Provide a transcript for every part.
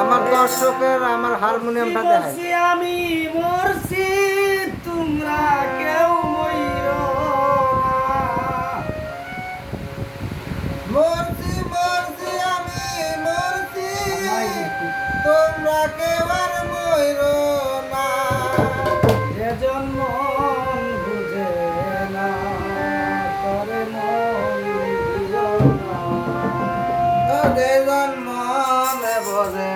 আমার দর্শকের, আমার হারমোনিয়ামটা দেখাই। আমি, মরছি, তোমরা কেউ মইরো। মরছি মরছি আমি, মরছি, তোমরা কেউ আর মইরো না। যেজন মন বুঝে না করে মনে বোঝে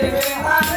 baby,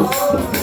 Oh.